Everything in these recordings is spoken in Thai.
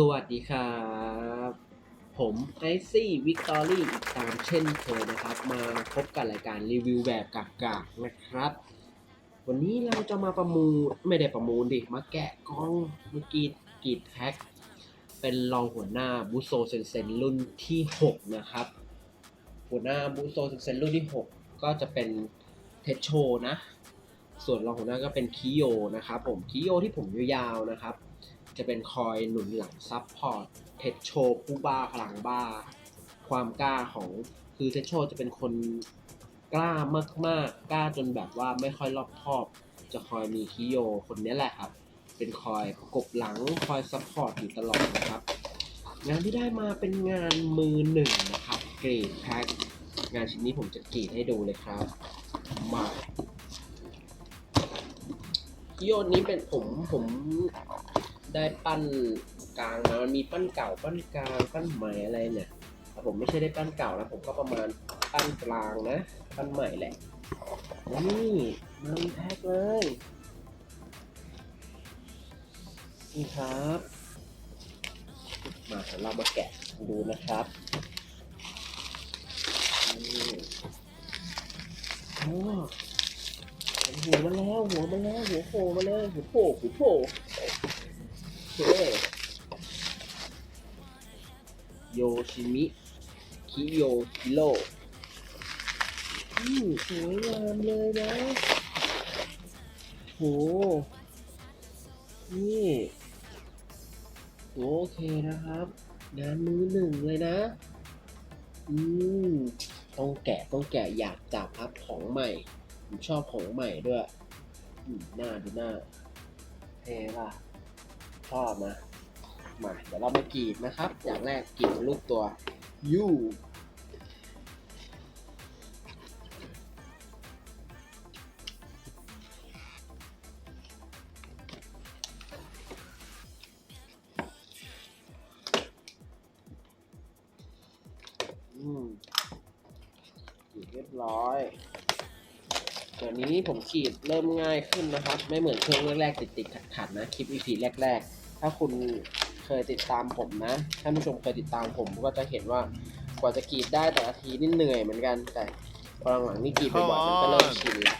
สวัสดีครับ ผมไอซี่วิกตอรี่ตามเช่นเคยนะครับ มาพบกับรายการรีวิวแบบกากๆนะครับ วันนี้เราจะมาประมูล ไม่ได้ประมูลดิ มาแกะกล้องเมื่อกี้กรีดแพ็คเป็นรองหัวหน้าบูโซเซนเซนรุ่นที่ 6 นะครับ หัวหน้าบูโซเซนเซนรุ่นที่ 6 ก็จะเป็นเทชโชนะ ส่วนรองหัวหน้าก็เป็นคิโยนะครับผมคิโยที่ผมยาวๆนะครับ จะเป็นคอยหนุนหลังซับพอร์ตเทชโชผู้บ้าพลังบ้า ความกล้าของคือเทชโชจะเป็นคนกล้ามากๆกกล้าจนแบบว่าไม่ค่อยรอบคอบ จะคอยมีคิโยคนนี้แหละครับ เป็นคอยประกบหลังคอยซัพพอร์ตอยู่ตลอดนะครับ งานที่ได้มาเป็นงานมือหนึ่งนะครับ เกรดแพ็คงานชิ้นนี้ผมจะกรีดให้ดูเลยครับมาคิโยนี้เป็นผมผม ได้ปั้นกลางมา มันมีปั้นเก่า ปั้นกลาง ปั้นใหม่อะไรเนี่ยแต่ผมไม่ใช่ได้ปั้นเก่านะ ผมก็ประมาณปั้นกลางนะ ปั้นใหม่แหละ นี่มามีแพ็คเลย นี่ครับ มาเดี๋ยวเรามาแกะดูนะครับนี่โอ้หัวมาแล้ว หัวมาแล้ว หัวโผล่มาเลยหัวโผล่หัวโผล่ เคโยชิมิ คิโยคิโรอืมสวยงามเลยนะโห นี่โอเคนะครับ งานมือหนึ่งเลยนะ อืม ต้องแกะต้องแกะอยากจับครับของใหม่ ผมชอบของใหม่ด้วย อืมหน้าดูหน้าเท่ป่ะ ชอบนะมาเดี๋ยวเรามากรีดนะครับ อย่างแรกกรีดรูปตัว U อืมเรียบร้อย เดี๋ยวนี้ผมขีดเริ่มง่ายขึ้นนะครับ ไม่เหมือนช่วงแรกๆติดๆขัดๆนะคลิป EP แรก ๆ ถ้าคุณเคยติดตามผมนะท่านผู้ชมเคยติดตามผมก็จะเห็นว่ากว่าจะกรีดได้แต่ละทีนี่เหนื่อยเหมือนกัน แต่พอหลังๆนี่กรีดบ่อยๆมันก็เริ่มชินละ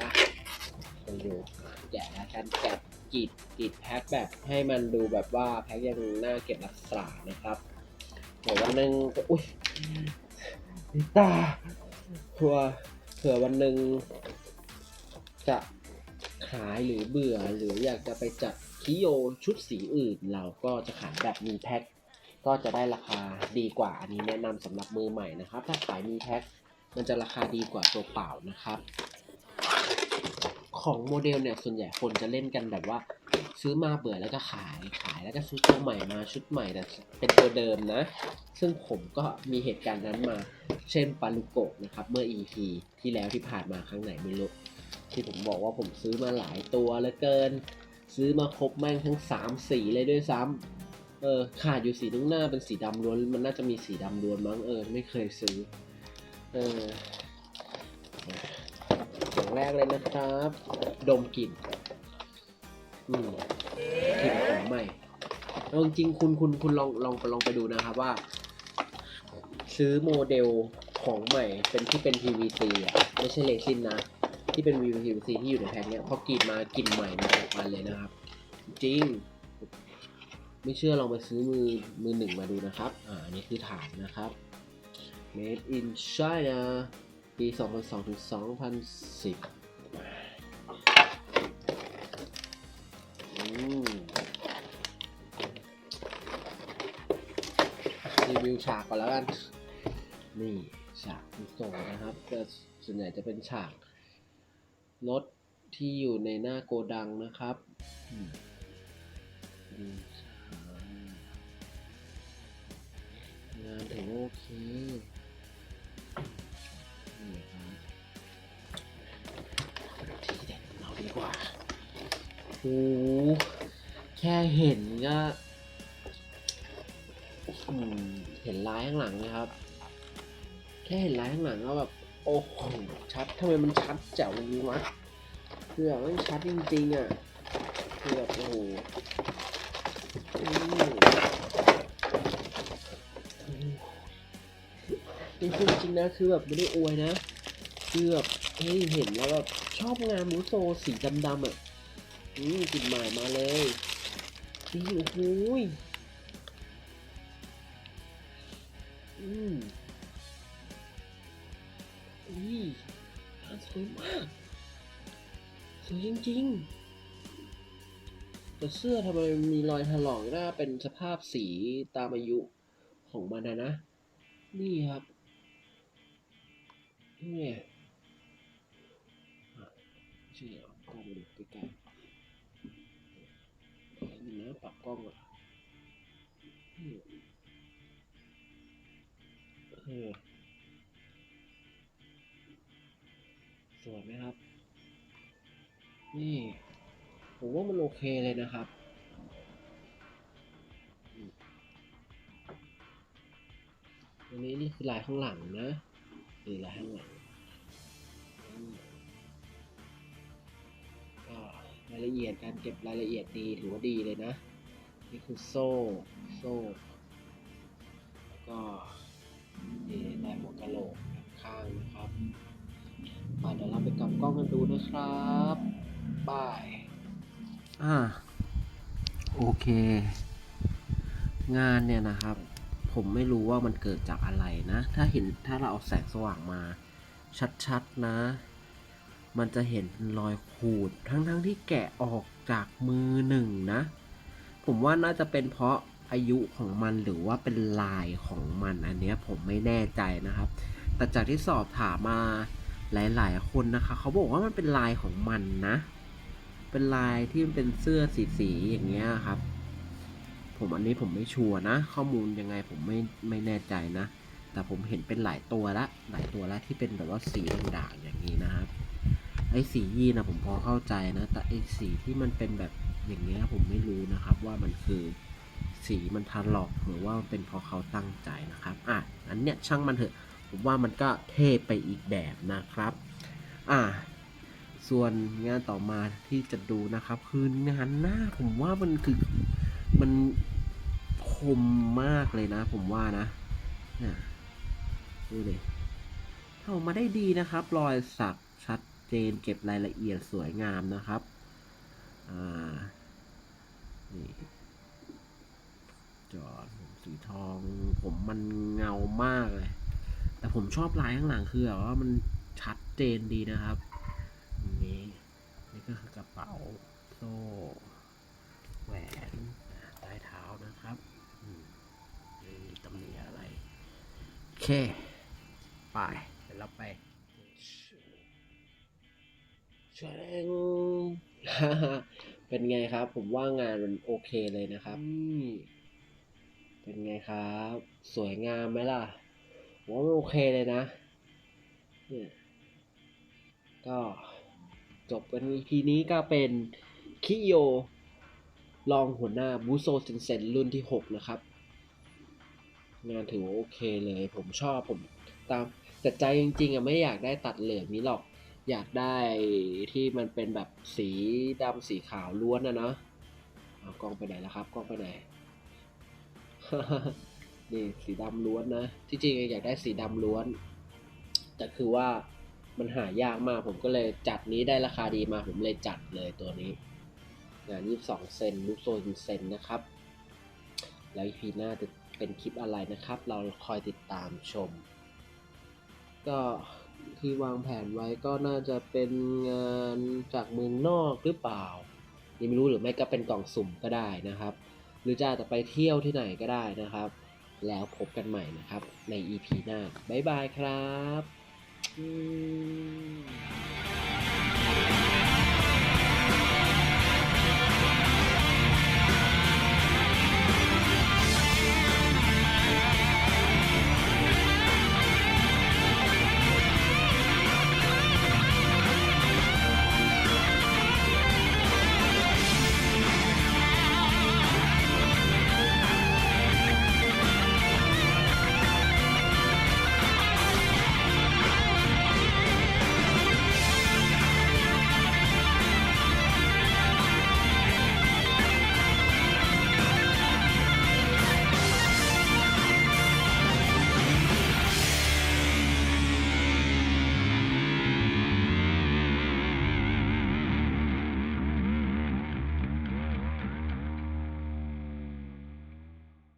นะไปดูแกะกันแกะกรีดกรีดแพ็คแบบให้มันดูแบบว่าแพ็คยังน่าเก็บรักษานะครับเดี๋ยววันหนึงอุ้ยลิตาเผื่อ เผื่อวันหนึ่งจะขายหรือเบื่อหรืออยากจะไปจัดคิโยชุดสีอื่น เราก็จะขายแบบมีแพ็คก็จะได้ราคาดีกว่าอันนี้แนะนำสำหรับมือใหม่นะครับ ถ้าขายมีแพ็คมันจะราคาดีกว่าตัวเปล่านะครับ ของโมเดลเนี่ยส่วนใหญ่คนจะเล่นกันแบบว่า ซื้อมาเบื่อแล้วก็ขายขายแล้วก็ซื้อตัวใหม่มาชุดใหม่แต่เป็นตัวเดิมนะ ซึ่งผมก็มีเหตุการณ์นั้นมา เช่นปาลุโกะนะครับเมื่อ EP ที่แล้วที่ผ่านมาครั้งไหนไม่รู้ที่ผมบอกว่าผมซื้อมาหลายตัวเหลือเกิน ซื้อมาครบแม่งทั้ง3สีเลยด้วยซ้ำเออขาดอยู่สีตรงหน้าเป็นสีดำล้วนมันน่าจะมีสีดำล้วนมั้งเออไม่เคยซื้อเออ อย่างแรกเลยนะครับ ดมกลิ่นอืมกลิ่นของใหม่เอาจริงๆคุณคุณคุณลองลองลองไปดูนะครับว่า ซื้อโมเดลของใหม่เป็นที่เป็น PVC อะไม่ใช่เรซินนะ ที่เป็น PVC ที่อยู่ในแพ็คเนี้ยพอกรีดมากลิ่นใหม่มาออกมาเลยนะครับ จริง ไม่เชื่อลองไปซื้อมือมือหนึ่งมาดูนะครับ อ่าอันนี้คือฐานนะครับ Made in China ปี 2002ถึง2010รีวิวฉากก่อนแล้วกัน นี่ฉากทุกส่งนะครับก็ส่วนใหญ่จะเป็นฉากรถที่อยู่ในหน้าโกดังนะครับงานถือโอเค แค่เห็นก็เห็นลายข้างหลังนะครับ แค่เห็นลายข้างหลังก็แบบ โอ้โห ชัดทำไมมันชัดแจ๋วอย่างนี้วะคือแมันชัดจริงๆอะคือแบบโอ้โหนี่คือจริงนะ คือแบบไม่ได้อวยนะ คือแบบเห็นแล้วแบบชอบงานมูโซสีดำๆอะ อืมกลิ่นหม่มาเลยนี่โอ้โหยอืมนี่าสวยมากสวยจริงๆแต่เสื้อทำไมมีรอยถลอกน่าเป็นสภาพสีตามอายุของมันนะนะ นี่ครับนี่อะใช่เหรอกล้องมาดูใกล้ๆ ปรับกล้องอะนี่เออสวยไหมครับ นี่ ผมว่ามันโอเคเลยนะครับอันนี้นี่คือลายข้างหลังนะนี่ลายข้างหลังายละเอียดการเก็บรายละเอียดดีถือว่าดีเลยนะ นี่คือโซ่โซ่แล้วก็นี่ลายหัวกะโหลกข้างนะครับไปเดี๋ยวเราไปกลับกล้องกันดูนะครับบายอ่าโอเค งานเนี่ยนะครับ ผมไม่รู้ว่ามันเกิดจากอะไรนะ ถ้าเห็นถ้าเราเอาแสงสว่างมาชัดๆนะ มันจะเห็นเป็นรอยขูดทั้งๆที่แกะออกจากมือหนึ่งนะ ผมว่าน่าจะเป็นเพราะอายุของมันหรือว่าเป็นลายของมันอันเนี้ยผมไม่แน่ใจนะครับ แต่จากที่สอบถามมาหลายๆ คนนะคะ เขาบอกว่ามันเป็นลายของมันนะ เป็นลายที่มันเป็นเสื้อสีสีอย่างเงี้ยครับ ผมอันนี้ผมไม่ชัวร์นะ ข้อมูลยังไงผมไม่ไม่แน่ใจนะ แต่ผมเห็นเป็นหลายตัวละหลายตัวละที่เป็นแบบว่าสีด่างๆอย่างนี้นะครับ อ้สียีนนะผมพอเข้าใจนะ แต่ไอ้สีที่มันเป็นแบบอย่างเงี้ยผมไม่รู้นะครับว่ามันคือสีมันทะลอกหรือว่ามันเป็นเพราะเขาตั้งใจนะครับ อะ อันเนี้ยช่างมันเถอะ ผมว่ามันก็เท่ไปอีกแบบนะครับ อะ ส่วนงานต่อมาที่จะดูนะครับคืองานหน้าผมว่ามันคือมันคมมากเลยนะ ผมว่านะดูเลยทำออกมาได้ดีนะครับ รอยสัก เจนเก็บรายละเอียดสวยงามนะครับอ่านี่จอดผมสีทอง ผมมันเงามากเลย แต่ผมชอบลายข้างหลังคือแบบว่ามันชัดเจนดีนะครับนี่นี่ก็คือกระเป๋าโซ่แหวนใต้เท้านะครับนี่ตำหนิอะไร โอเค ไป เดี๋ยวเราไป เป็นไงครับ ผมว่างานมันโอเคเลยนะครับนี่เป็นไงครับ สวยงามไหมล่ะผมว่ามันโอเคเลยนะเนี่ยก็จบกัน EP นี้ก็เป็นคิโยรองหัวหน้าบูโซเซนเซนรุ่นที่ 6 นะครับ งานถือว่าโอเคเลย ผมชอบผมตามแต่ใจจริงๆอะไม่อยากได้ตัดเหลืองนี้หรอก อยากได้ที่มันเป็นแบบสีดำสีขาวล้วนนะเนาะเอากล้องไปไหนแล้วครับกล้องไปไหน นี่สีดำล้วนนะที่จริงอยากได้สีดำล้วน แต่คือว่ามันหายากมากผมก็เลยจัดนี้ได้ราคาดีมาผมเลยจัดเลยตัวนี้งาน22เซนลูกโซนเซนนะครับ แล้ว EP หน้าจะเป็นคลิปอะไรนะครับ เราคอยติดตามชม ก็ ที่วางแผนไว้ก็น่าจะเป็นงานจากเมืองนอกหรือเปล่ายังไม่รู้หรือไม่ก็เป็นกล่องสุ่มก็ได้นะครับ หรือจะจะไปเที่ยวที่ไหนก็ได้นะครับ แล้วพบกันใหม่นะครับ ใน EP หน้าบ๊ายบายครับ Mm.